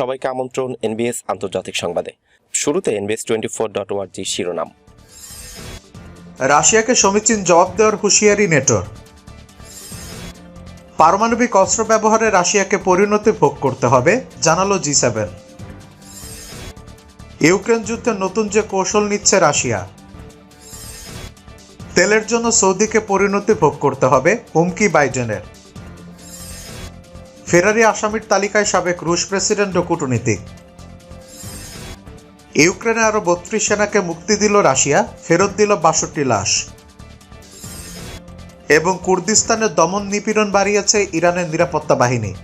সবাইকে আমন্ত্রণ এনবিএস আন্তর্জাতিক সংবাদে। শুরুতে এনবিএস টোয়েন্টি ফোর ডট ওয়ার্জি শিরোনাম। রাশিয়াকে সমীচীন জবাব দেওয়ার হুঁশিয়ারি নেটোর। পারমাণবিক অস্ত্র ব্যবহারে রাশিয়াকে পরিণতি ভোগ করতে হবে, জানালো জি সেভেন। ইউক্রেন যুদ্ধে নতুন যে কৌশল নিচ্ছে রাশিয়া, তেলের জন্য সৌদিকে পরিণতি ভোগ করতে হবে হুমকি বাইডেনের ফেরারি আসামির তালিকায় সাবেক রুশ প্রেসিডেন্ট ও কূটনীতিক। ইউক্রেনে আরও বত্রিশ সেনাকে মুক্তি দিল রাশিয়া, ফেরত দিল বাষট্টি লাশ। এবং কুর্দিস্তানের দমন নিপীড়ন বাড়িয়েছে ইরানের নিরাপত্তা বাহিনী।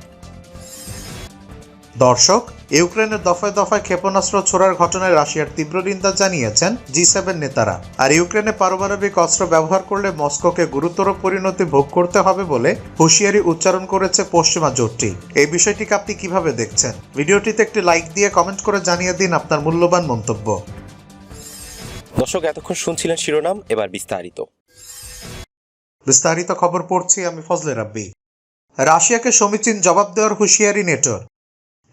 দর্শক ইউক্রেনের দফায় দফায় ক্ষেপণাস্ত্র ছোড়ার ঘটনায় রাশিয়ার তীব্র নিন্দা জানিয়েছেন জি সেভেন নেতারা। আর ইউক্রেনে পারমাণবিক অস্ত্র ব্যবহার করলে মস্কোকে গুরুতর পরিণতি ভোগ করতে হবে বলে হুঁশিয়ারি উচ্চারণ করেছে পশ্চিমা জোটটি। এই বিষয়টিকে আপনি কীভাবে দেখছেন? ভিডিওটিতে একটি লাইক দিয়ে কমেন্ট করে জানিয়ে দিন আপনার মূল্যবান মন্তব্য। দর্শক এতক্ষণ শুনছিলেন শিরোনাম এবার বিস্তারিত। বিস্তারিত খবর পড়ছি আমি ফজলে রাব্বি। রাশিয়াকে সমীচীন জবাব দেওয়ার হুঁশিয়ারি নেটোর।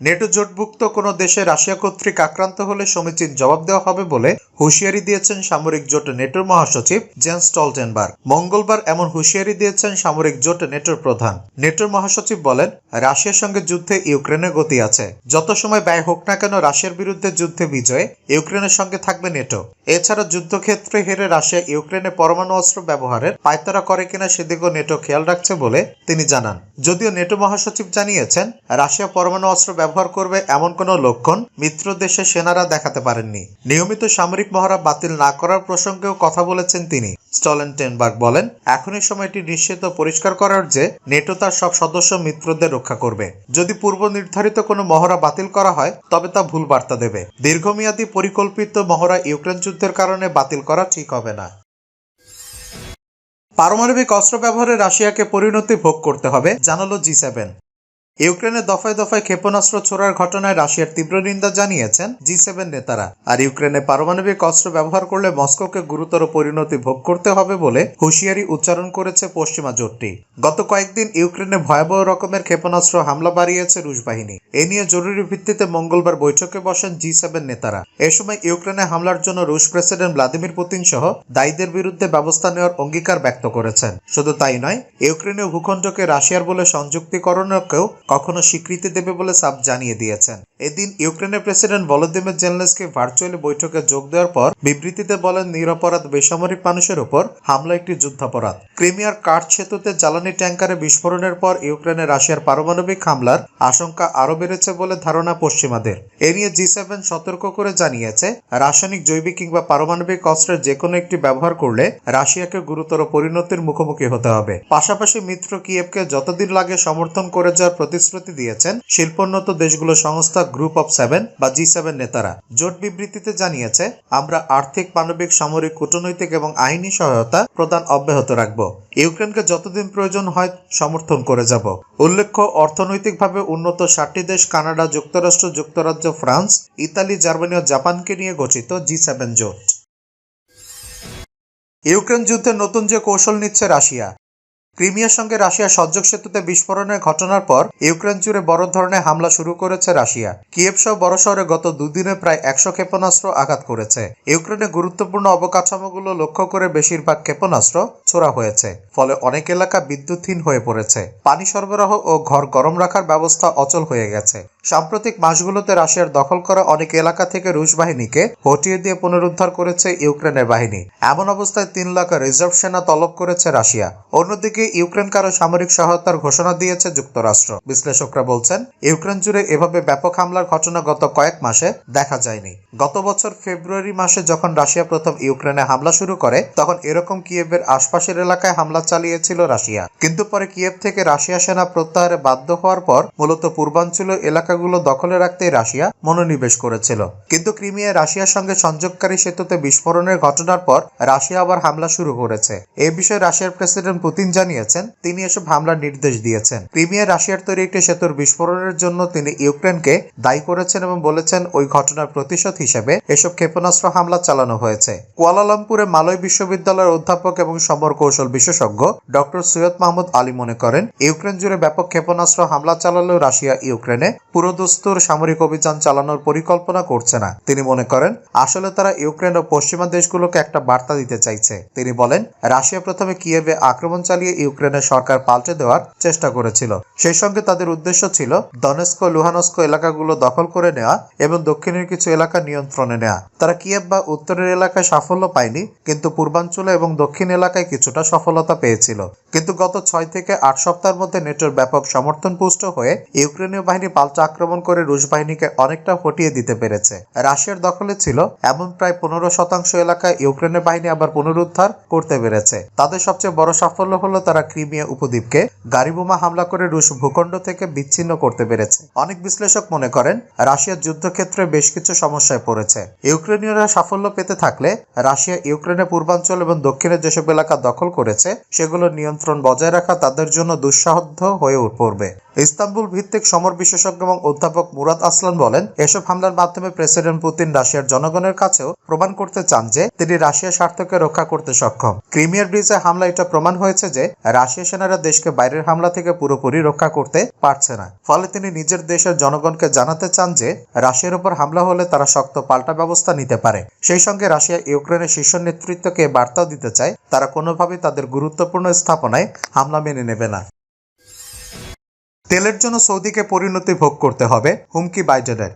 নেটো জোটভুক্ত কোনো দেশে রাশিয়া কর্তৃক আক্রান্ত হলে সমীচীন জবাব দেওয়া হবে বলে হুঁশিয়ারি দিয়েছেন সামরিক জোট নেটোর মহাসচিব জেন্স স্টলটেনবার্গ। মঙ্গলবার এমন হুঁশিয়ারি দিয়েছেন সামরিক জোট নেটোর প্রধান। নেটোর মহাসচিব বলেন, রাশিয়ার সঙ্গে যুদ্ধে ইউক্রেনের গতি আছে। যত সময় ব্যয় হোক না কেন রাশিয়ার বিরুদ্ধে যুদ্ধে বিজয়ে, ইউক্রেনের সঙ্গে থাকবে নেটো। এছাড়া যুদ্ধক্ষেত্রে হেরে রাশিয়া ইউক্রেনে পরমাণু অস্ত্র ব্যবহারের পায়তারা করে কিনা সেদিকেও নেটো খেয়াল রাখছে বলে তিনি জানান। যদিও নেটো মহাসচিব জানিয়েছেন, রাশিয়া পরমাণু অস্ত্র ব্যবহার করবে এমন কোনো লক্ষণ মিত্র দেশে সেনারা দেখাতে পারেননি। নিয়মিত সামরিক মহড়া বাতিল না করার প্রসঙ্গেও কথা বলেছেন তিনি। স্টলেনটেনবার্গ বলেন, এখনই সময়টি নিশ্চিত পরিষ্কার করার যে নেটো তার সব সদস্য মিত্রদের রক্ষা করবে। যদি পূর্ব নির্ধারিত কোনো মহড়া বাতিল করা হয়, তবে তা ভুল বার্তা দেবে। দীর্ঘমেয়াদী পরিকল্পিত মহড়া ইউক্রেন যুদ্ধের কারণে বাতিল করা ঠিক হবে না। পারমাণবিক অস্ত্র ব্যবহারে রাশিয়াকে পরিণতি ভোগ করতে হবে জানালো জি সেভেন। ইউক্রেনে দফায় দফায় ক্ষেপণাস্ত্র ছোড়ার ঘটনায় রাশিয়ার তীব্র নিন্দা জানিয়েছেন জি সেভেন নেতারা। আর ইউক্রেনে পারমাণবিক অস্ত্র ব্যবহার করলে মস্কোকে গুরুতর পরিণতি ভোগ করতে হবে বলে হুঁশিয়ারি উচ্চারণ করেছে পশ্চিমা জোটটি। গত কয়েকদিন ইউক্রেনে ভয়াবহ রকমের ক্ষেপণাস্ত্র হামলা বাড়িয়েছে রুশ বাহিনী। এ নিয়ে জরুরি ভিত্তিতে মঙ্গলবার বৈঠকে বসেন জি সেভেন নেতারা। এ সময় ইউক্রেনে হামলার জন্য রুশ প্রেসিডেন্ট ভ্লাদিমির পুতিন সহ দায়ীদের বিরুদ্ধে ব্যবস্থা নেওয়ার অঙ্গীকার ব্যক্ত করেছেন। শুধু তাই নয়, ইউক্রেনীয় ভূখণ্ডকে রাশিয়ার বলে সংযুক্তিকরণকেও কখনো স্বীকৃতি দেবে বলে সাব জানিয়ে দিয়েছেন। এদিন ইউক্রেনের প্রেসিডেন্ট ভলোদিমির জেলনেসকে ভার্চুয়ালি বৈঠকে যোগ দেওয়ার পর বিবৃতিতে বলেন, নিরপরাধ বেসামরিক মানুষের উপর হামলা একটি যুদ্ধাপরাধ। ক্রিমিয়ার কাঠ সেতুতে জ্বালানি ট্যাঙ্কারে বিস্ফোরণের পর ইউক্রেনে রাশিয়ার পারমাণবিক হামলার আশঙ্কা আরও বেড়েছে বলে ধারণা পশ্চিমাদের। এ নিয়ে জি সেভেন সতর্ক করে জানিয়েছে, রাসায়নিক জৈবিক কিংবা পারমাণবিক অস্ত্রের যে কোনো একটি ব্যবহার করলে রাশিয়াকে গুরুতর পরিণতির মুখোমুখি হতে হবে। পাশাপাশি মিত্র কিয়েভকে যতদিন লাগে সমর্থন করে যাওয়ার প্রতিশ্রুতি দিয়েছেন শিল্পোন্নত দেশগুলো সংস্থা গ্রুপ অফ সেভেন বা জি সেভেন নেতারা। জোট বিবৃতিতে জানিয়েছে, আমরা আর্থিক, মানবিক, সামরিক, কূটনৈতিক এবং আইনি সহায়তা প্রদান অব্যাহত রাখব। ইউক্রেনকে যতদিন প্রয়োজন হয় সমর্থন করে যাব। উল্লেখ্য, অর্থনৈতিকভাবে উন্নত ষাটটি দেশ, কানাডা, যুক্তরাষ্ট্র, যুক্তরাজ্য, ফ্রান্স, ইতালি, জার্মানি ও জাপানকে নিয়ে গঠিত জি সেভেন জোট। ইউক্রেন যুদ্ধে নতুন যে কৌশল নিচ্ছে রাশিয়া ক্রিমিয়ার সঙ্গে রাশিয়া সজ্জক সেতুতে বিস্ফোরণের ঘটনার পর ইউক্রেন জুড়ে বড় ধরনের হামলা শুরু করেছে রাশিয়া। কিয়েভ সহ বড় শহরে গত দুদিনে প্রায় একশো ক্ষেপণাস্ত্র আঘাত করেছে। ইউক্রেনে গুরুত্বপূর্ণ অবকাঠামোগুলো লক্ষ্য করে বেশিরভাগ ক্ষেপণাস্ত্র ছোড়া হয়েছে, ফলে অনেক এলাকা বিদ্যুৎহীন হয়ে পড়েছে। পানি সরবরাহ ও ঘর গরম রাখার ব্যবস্থা অচল হয়ে গেছে। সাম্প্রতিক মাসগুলোতে রাশিয়ার দখল করা অনেক এলাকা থেকে রুশ বাহিনীকে হটিয়ে দিয়ে পুনরুদ্ধার করেছে ইউক্রেনের বাহিনী। এমন অবস্থায় তিন লাখ রিজার্ভ সেনা তলব করেছে রাশিয়া। অন্যদিকে ইউক্রেন কারও সামরিক সহায়তার ঘোষণা দিয়েছে যুক্তরাষ্ট্র। বিশ্লেষকরা বলছেন, ইউক্রেন জুড়ে এভাবে ব্যাপক হামলার ঘটনা গত কয়েক মাসে দেখা যায়নি। গত বছর ফেব্রুয়ারি মাসে যখন রাশিয়া প্রথম ইউক্রেনে হামলা শুরু করে, তখন এরকম কিয়েভের আশপাশের এলাকায় হামলা চালিয়েছিল রাশিয়া। কিন্তু পরে কিয়েভ থেকে রাশিয়া সেনা প্রত্যাহারে বাধ্য হওয়ার পর, মূলত পূর্বাঞ্চল এলাকাগুলো দখলে রাখতেই রাশিয়া মনোনিবেশ করেছিল। কিন্তু ক্রিমিয়ায় রাশিয়ার সঙ্গে সংযোগকারী সেতুতে বিস্ফোরণের ঘটনার পর, রাশিয়া আবার হামলা শুরু করেছে। এ বিষয়ে রাশিয়ার প্রেসিডেন্ট পুতিন জানিয়ে জানিয়েছেন, তিনি এসব হামলার নির্দেশ দিয়েছেন। ক্রিমিয়া রাশিয়ার তৈরি একটি সেতুর বিস্ফোরণের জন্য তিনি ইউক্রেনকে দায়ী করেছেন এবং বলেছেন, ওই ঘটনার প্রতিশোধ হিসেবে এসব ক্ষেপণাস্ত্র হামলা চালানো হয়েছে। কুয়ালালামপুরে মালয় বিশ্ববিদ্যালয়ের অধ্যাপক এবং সমর কৌশল বিশেষজ্ঞ ডক্টর সৈয়দ মাহমুদ আলী মনে করেন, ইউক্রেন জুড়ে ব্যাপক ক্ষেপণাস্ত্র হামলা চালালেও রাশিয়া ইউক্রেনে পুরোদস্তুর সামরিক অভিযান চালানোর পরিকল্পনা করছে না। তিনি মনে করেন, আসলে তারা ইউক্রেন ও পশ্চিমা দেশগুলোকে একটা বার্তা দিতে চাইছে। তিনি বলেন, রাশিয়া প্রথমে কিয়েভে আক্রমণ চালিয়ে ইউক্রেনের সরকার পাল্টে দেওয়ার চেষ্টা করেছিল। সেই সঙ্গে তাদের উদ্দেশ্য ছিল দনেস্ক লুহানস্ক এলাকাগুলো দখল করে নেওয়া এবং দক্ষিণের কিছু এলাকা নিয়ন্ত্রণে নেওয়া। তারা কিয়েভ বা উত্তরের এলাকায় সাফল্য পায়নি, কিন্তু পূর্বাঞ্চলে এবং দক্ষিণ এলাকায় কিছুটা সফলতা পেয়েছিল। কিন্তু গত ছয় থেকে আট সপ্তাহের মধ্যে নেটোর ব্যাপক সমর্থন পুষ্ট হয়ে ইউক্রেনীয় বাহিনী পাল্টা আক্রমণ করে রুশ বাহিনীকে অনেকটা হটিয়ে দিতে পেরেছে। রাশিয়ার দখলে ছিল এমন প্রায় পনেরো শতাংশ এলাকায় ইউক্রেনের বাহিনী আবার পুনরুদ্ধার করতে পেরেছে। তাদের সবচেয়ে বড় সাফল্য হলো তারা ক্রিমিয়া উপদ্বীপকে গাড়িবোমা হামলা করে রুশ ভূখণ্ড থেকে বিচ্ছিন্ন করতে পেরেছে। অনেক বিশ্লেষক মনে করেন, রাশিয়ার যুদ্ধক্ষেত্রে বেশ কিছু সমস্যায় পড়েছে। ইউক্রেনীয়রা সাফল্য পেতে থাকলে রাশিয়া ইউক্রেনের পূর্বাঞ্চল এবং দক্ষিণের যেসব এলাকা দখল করেছে, সেগুলো নিয়ন্ত্রণ বজায় রাখা তাদের জন্য দুঃসাধ্য হয়ে পড়বে। ইস্তাম্বুল ভিত্তিক সমর বিশেষজ্ঞ এবং অধ্যাপক মুরাদ আসলান বলেন, এসব হামলার মাধ্যমে প্রেসিডেন্ট পুতিন রাশিয়ার জনগণের কাছেও প্রমাণ করতে চান যে তিনি রাশিয়ার স্বার্থকে রক্ষা করতে সক্ষম। ক্রিমিয়ার ব্রিজে হামলা এটা প্রমাণ হয়েছে যে রাশিয়া সেনারা দেশকে বাইরের হামলা থেকে পুরোপুরি রক্ষা করতে পারছে না। ফলে তিনি নিজের দেশের জনগণকে জানাতে চান যে রাশিয়ার উপর হামলা হলে তারা শক্ত পাল্টা ব্যবস্থা নিতে পারে। সেই সঙ্গে রাশিয়া ইউক্রেনের শীর্ষ নেতৃত্বকে বার্তাও দিতে চায়, তারা কোনোভাবেই তাদের গুরুত্বপূর্ণ স্থাপনায় হামলা মেনে নেবে না। তেলের জন্য সৌদিকে পরিণতি ভোগ করতে হবে হুমকি বাইডেনের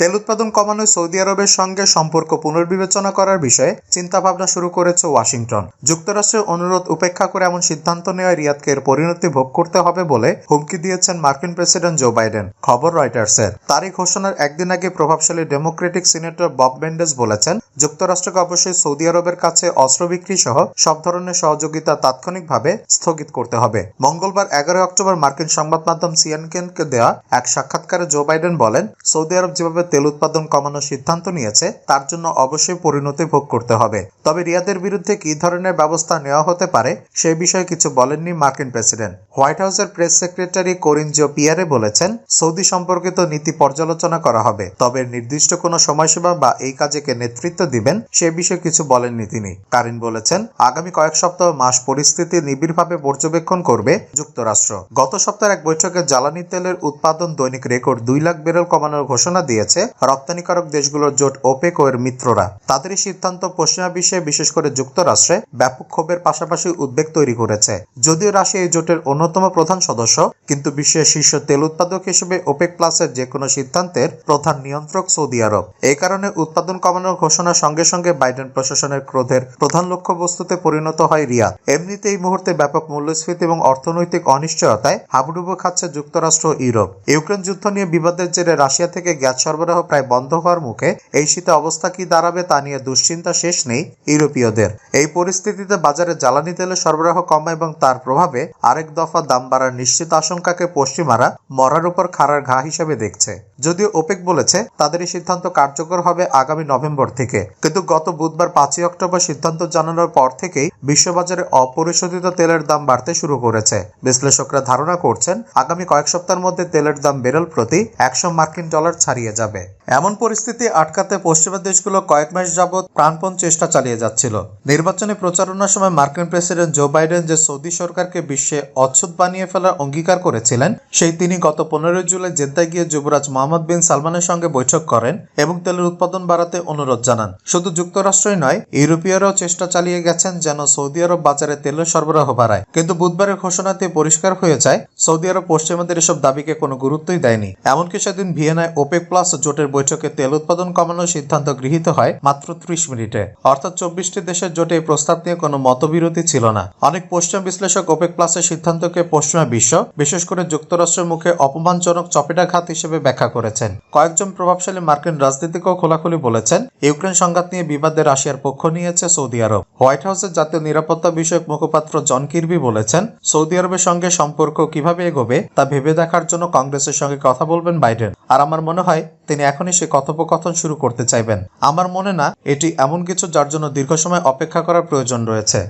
তেল উৎপাদন কমানোয় সৌদি আরবের সঙ্গে সম্পর্ক পুনর্বিবেচনা করার বিষয়ে চিন্তাভাবনা শুরু করেছে ওয়াশিংটন। যুক্তরাষ্ট্রের অনুরোধ উপেক্ষা করে এমন সিদ্ধান্ত নেওয়ায় রিয়াদকে এর পরিণতি ভোগ করতে হবে বলে হুমকি দিয়েছেন মার্কিন প্রেসিডেন্ট জো বাইডেন, খবর রয়টার্সের। তারই ঘোষণার একদিন আগে প্রভাবশালী ডেমোক্রেটিক সিনেটর বব মেন্ডেস বলেছেন, যুক্তরাষ্ট্রকে অবশ্যই সৌদি আরবের কাছে অস্ত্র বিক্রি সহ সব ধরনের সহযোগিতা তাৎক্ষণিকভাবে স্থগিত করতে হবে। মঙ্গলবার এগারোই অক্টোবর মার্কিন সংবাদ মাধ্যম সিএনকেনকে দেওয়া এক সাক্ষাৎকারে জো বাইডেন বলেন, সৌদি আরব যেভাবে তেল উৎপাদন কমানোর সিদ্ধান্ত নিয়েছে, তার জন্য অবশ্যই পরিণতি ভোগ করতে হবে। তবে রিয়াদের বিরুদ্ধে কী ধরনের ব্যবস্থা নেওয়া হতে পারে, সে বিষয়ে কিছু বলেননি মার্কিন প্রেসিডেন্ট। হোয়াইট হাউসের প্রেস সেক্রেটারি করিন পিয়ারে বলেছেন, সৌদি সম্পর্কিত নীতি পর্যালোচনা করা হবে, তবে নির্দিষ্ট কোনো সময়সীমা বা এই কাজে কে নেতৃত্ব দিবেন, সে বিষয়ে কিছু বলেননি তিনি। কারিন বলেছেন, আগামী কয়েক সপ্তাহ মাস পরিস্থিতি নিবিড়ভাবে পর্যবেক্ষণ করবে যুক্তরাষ্ট্র। গত সপ্তাহের এক বৈঠকে জ্বালানি তেলের উৎপাদন দৈনিক রেকর্ড দুই লাখ বেরল কমানোর ঘোষণা দিয়েছে রপ্তানিকারক দেশগুলোর জোট ওপেক ও এর মিত্ররা। তাদের এই সিদ্ধান্ত পশ্চিমা বিশ্বে বিশেষ করে যুক্তরাষ্ট্রে ব্যাপক ক্ষোভের পাশাপাশি উদ্বেগ তৈরি করেছে। যদিও রাশিয়া এই জোটের অন্যতম প্রধান সদস্য, কিন্তু বিশ্বের শীর্ষ তেল উৎপাদক হিসেবে ওপেক প্লাসের যে কোনো সিদ্ধান্তের প্রধান নিয়ন্ত্রক সৌদি আরব। এই কারণে উৎপাদন কমানোর ঘোষণার সঙ্গে সঙ্গে বাইডেন প্রশাসনের ক্রোধের প্রধান লক্ষ্যবস্তুতে পরিণত হয় রিয়াদ। এমনিতে এই মুহূর্তে ব্যাপক মূল্যস্ফীতি এবং অর্থনৈতিক অনিশ্চয়তায় হাবুডুবু খাচ্ছে যুক্তরাষ্ট্র ইউরোপ। ইউক্রেন যুদ্ধ নিয়ে বিবাদের জেরে রাশিয়া থেকে গ্যাস সরবরাহ প্রায় বন্ধ হওয়ার মুখে এই শীতে অবস্থা কি দাঁড়াবে তা নিয়ে দুশ্চিন্তা শেষ নেই ইউরোপীয়দের। এই পরিস্থিতিতে বাজারে জ্বালানি তেলের সরবরাহ কমা এবং তার প্রভাবে আরেক দফা দাম বাড়ার নিশ্চিত আশঙ্কাকে পশ্চিমারা মরার উপর খাড়ার ঘা হিসেবে দেখছে। যদিও ওপেক বলেছে, তাদের এই সিদ্ধান্ত কার্যকর হবে আগামী নভেম্বর থেকে। কিন্তু গত বুধবার পাঁচই অক্টোবর সিদ্ধান্ত জানানোর পর থেকেই বিশ্ববাজারে অপরিশোধিত তেলের দাম বাড়তে শুরু করেছে। বিশ্লেষকরা ধারণা করছেন, আগামী কয়েক সপ্তাহের মধ্যে তেলের দাম বেরল প্রতি একশো মার্কিন ডলার ছাড়িয়ে যাবে। এমন পরিস্থিতি আটকাতে পশ্চিমা দেশগুলো কয়েক মাস যাবৎ প্রাণপণ চেষ্টা চালিয়ে যাচ্ছিল। নির্বাচনী প্রচারণার সময় মার্কিন প্রেসিডেন্ট জো বাইডেন যে সৌদি সরকারকে বিশ্বে অচ্ছুত বানিয়ে ফেলার অঙ্গীকার করেছিলেন, সেই তিনি গত পনেরোই জুলাই জেদ্দায় গিয়ে যুবরাজ মোহাম্মদ বিন সালমানের সঙ্গে বৈঠক করেন এবং তেলের উৎপাদন বাড়াতে অনুরোধ জানান। শুধু যুক্তরাষ্ট্রই নয়, ইউরোপীয়রাও চেষ্টা চালিয়ে গেছেন যেন সৌদি আরব বাজারে তেলের সরবরাহ বাড়ায়। কিন্তু বুধবারের ঘোষণাতে পরিষ্কার হয়ে যায়, সৌদি আরব পশ্চিমাদের এসব দাবিকে কোনো গুরুত্বই দেয়নি। এমনকি সেদিন ভিয়েনায় ওপেক প্লাস জোটের বৈঠকে তেল উৎপাদন কমানোর সিদ্ধান্ত গৃহীত হয় মাত্র ত্রিশ মিনিটে। অর্থাৎ চব্বিশটি দেশের জোটে এই প্রস্তাব নিয়ে কোনো মতবিরোধী ছিল না। অনেক পশ্চিম বিশ্লেষক ওপেক প্লাসের সিদ্ধান্তকে পশ্চিমা বিশ্ব, বিশেষ করে যুক্তরাষ্ট্রের মুখে অপমানজনক চপেটাঘাত হিসেবে ব্যাখ্যা করেছেন। কয়েকজন প্রভাবশালী মার্কিন রাজনীতিকও খোলাখুলি বলেছেন, ইউক্রেন সংঘাত নিয়ে বিবাদে রাশিয়ার পক্ষ নিয়েছে সৌদি আরব। হোয়াইট হাউসের জাতীয় নিরাপত্তা বিষয়ক মুখপাত্র জন কির্বি বলেছেন, সৌদি আরবের সঙ্গে সম্পর্ক কীভাবে এগোবে তা ভেবে দেখার জন্য কংগ্রেসের সঙ্গে কথা বলবেন বাইডেন। আর আমার মনে হয়, তিনি এখনই সে কথোপকথন শুরু করতে চাইবেন। আমার মনে না, এটি এমন কিছু যার জন্য দীর্ঘ সময় অপেক্ষা করার প্রয়োজন রয়েছে।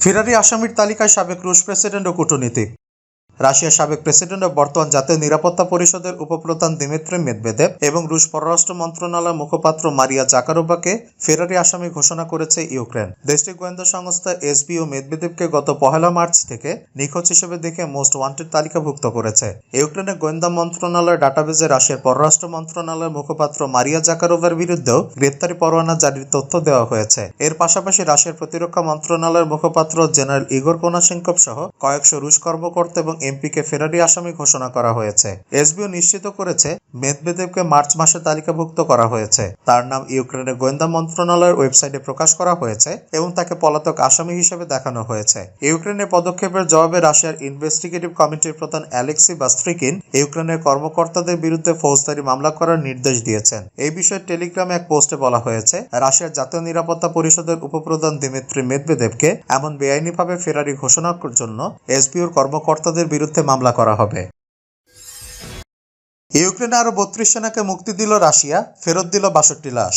ফেরারি আসামির তালিকায় সাবেক রুশ প্রেসিডেন্ট ও কূটনীতিক। রাশিয়ার সাবেক প্রেসিডেন্ট ও বর্তমান জাতীয় নিরাপত্তা পরিষদের উপপ্রধান দিমিত্রি মেদভেদেব এবং রুশ পররাষ্ট্র মন্ত্রণালয়ের মুখপাত্র মারিয়া জাকারোভাকে ফেরারি আসামি ঘোষণা করেছে ইউক্রেন। দেশটির গোয়েন্দা সংস্থা এসবিও মেদভেদেবকে গত পহেলা মার্চ থেকে নিখোঁজ হিসেবে দেখে মোস্ট ওয়ান্টেড তালিকাভুক্ত করেছে। ইউক্রেনের গোয়েন্দা মন্ত্রণালয়ের ডাটাবেজে রাশিয়ার পররাষ্ট্র মন্ত্রণালয়ের মুখপাত্র মারিয়া জাকারোভার বিরুদ্ধেও গ্রেপ্তারি পরোয়ানা জারির তথ্য দেওয়া হয়েছে। এর পাশাপাশি রাশিয়ার প্রতিরক্ষা মন্ত্রণালয়ের মুখপাত্র জেনারেল ইগোর কোনাশেঙ্কভ সহ কয়েকশো রুশ কর্মকর্তা এবং এমপিকে ফেরারি আসামি ঘোষণা করা হয়েছে। এসবিও নিশ্চিত করেছে মেদভেদেবকে মার্চ মাসে তালিকাভুক্ত করা হয়েছে। তার নাম ইউক্রেনের গোয়েন্দা মন্ত্রণালয়ের ওয়েবসাইটে প্রকাশ করা হয়েছে এবং তাকে পলাতক আসামি হিসেবে দেখানো হয়েছে। ইউক্রেনের পদক্ষেপের জবাবে রাশিয়ার ইনভেস্টিগেটিভ কমিটির প্রধান অ্যালেক্সি বাস্ট্রিকিন ইউক্রেনের কর্মকর্তাদের বিরুদ্ধে ফৌজদারি মামলা করার নির্দেশ দিয়েছেন। এই বিষয়ে টেলিগ্রামে এক পোস্টে বলা হয়েছে, রাশিয়ার জাতীয় নিরাপত্তা পরিষদের উপপ্রধান দিমিত্রি মেদভেদেবকে এমন বেআইনিভাবে ফেরারি ঘোষণার জন্য এসবিওর কর্মকর্তাদের বিরুদ্ধে মামলা করা হবে। ইউক্রেনে আরও বত্রিশ সেনাকে মুক্তি দিল রাশিয়া, ফেরত দিল বাষট্টি লাশ।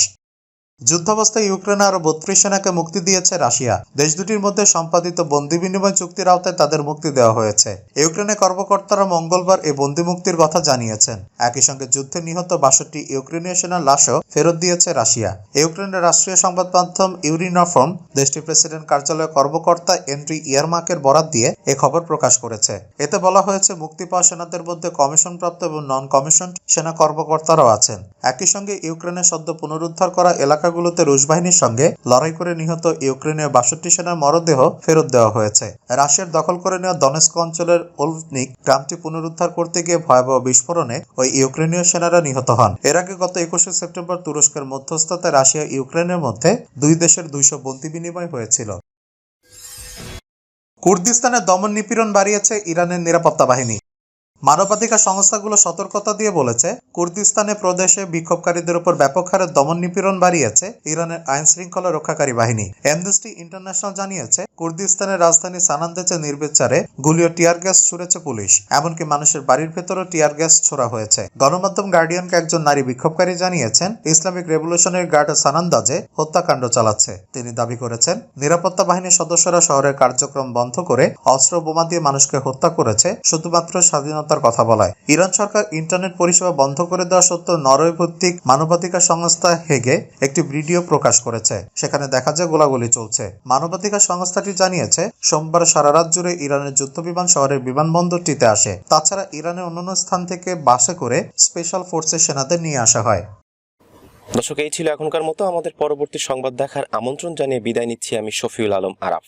যুদ্ধাবস্থায় ইউক্রেনে আরও বত্রিশ সেনাকে মুক্তি দিয়েছে রাশিয়া। দেশ দুটির মধ্যে সম্পাদিত বন্দি বিনিময় চুক্তির আওতায় তাদের মুক্তি দেওয়া হয়েছে। ইউক্রেনের কর্মকর্তারা মঙ্গলবার এই বন্দি মুক্তির কথা জানিয়েছেন। একই সঙ্গে যুদ্ধে নিহত বাষট্টি ইউক্রেনীয় সেনার লাশও ফেরত দিয়েছে রাশিয়া। ইউক্রেনের রাষ্ট্রীয় সংবাদ মাধ্যম ইউরিনফর্ম দেশটির প্রেসিডেন্ট কার্যালয়ের কর্মকর্তা এন্ট্রি ইয়ারমার্কের বরাত দিয়ে এ খবর প্রকাশ করেছে। এতে বলা হয়েছে, মুক্তি পাওয়া সেনাদের মধ্যে কমিশনপ্রাপ্ত এবং নন কমিশন সেনা কর্মকর্তারাও আছেন। একই সঙ্গে ইউক্রেনের সদ্য পুনরুদ্ধার করা এলাকাগুলোতে রুশ বাহিনীর সঙ্গে লড়াই করে নিহত ইউক্রেনীয় বাষট্টি সেনার মরদেহ ফেরত দেওয়া হয়েছে। রাশিয়ার দখল করে নেওয়া দনেস্ক অঞ্চলের ওলভনিক গ্রামটি পুনরুদ্ধার করতে গিয়ে ভয়াবহ বিস্ফোরণে ওই ইউক্রেনীয় সেনারা নিহত হন। এর আগে গত একুশে সেপ্টেম্বর তুরস্কের মধ্যস্থতায় রাশিয়া ইউক্রেনের মধ্যে দুই দেশের দুইশো বন্দি বিনিময় হয়েছিল। কুর্দিস্তানে দমন নিপীড়ন বাড়িয়েছে ইরানের নিরাপত্তা বাহিনী। মানবাধিকার সংস্থাগুলো সতর্কতা দিয়ে বলেছে, কুর্দিস্তানে প্রদেশে বিক্ষোভকারীদের উপর ব্যাপক হারে দমন নিপীড়ন বাড়িয়েছে ইরানের আইন শৃঙ্খলা রক্ষাকারী বাহিনী। অ্যামনেস্টি ইন্টারন্যাশনাল জানিয়েছে, কুর্দিস্তানের রাজধানী সানান্দেচে নির্বিচারে গুলি ও টিয়ার গ্যাস ছুড়েছে পুলিশ, এমনকি মানুষের বাড়ির ভেতরও টিয়ার গ্যাস ছোড়া হয়েছে। গণমাধ্যম গার্ডিয়ানকে একজন নারী বিক্ষোভকারী জানিয়েছেন, ইসলামিক রেভলিউশনের গার্ড সানান্দাজে হত্যাকাণ্ড চালাচ্ছে। তিনি দাবি করেছেন, নিরাপত্তা বাহিনীর সদস্যরা শহরের কার্যক্রম বন্ধ করে অস্ত্র বোমা দিয়ে মানুষকে হত্যা করেছে, শুধুমাত্র স্বাধীনতার কথা বলায়। ইরান সরকার ইন্টারনেট পরিষেবা বন্ধ করে দেওয়া সত্ত্বেও নরওয়ে ভিত্তিক মানবাধিকার সংস্থা হেগে একটি ভিডিও প্রকাশ করেছে। সেখানে দেখা যায় গোলাগুলি চলছে। মানবাধিকার সংস্থাটি জানিয়েছে, সোমবার সারা রাত জুড়ে ইরানের যুদ্ধবিমান শহরের বিমানবন্দরটিতে আসে। তাছাড়া ইরানের অন্যান্য স্থান থেকে বাসে করে স্পেশাল ফোর্সের সেনাদের নিয়ে আসা হয়। দর্শক, এই ছিল এখনকার মতো। আমাদের পরবর্তী সংবাদ দেখার আমন্ত্রণ জানিয়ে বিদায় নিচ্ছি আমি শফিউল আলম আরাফ।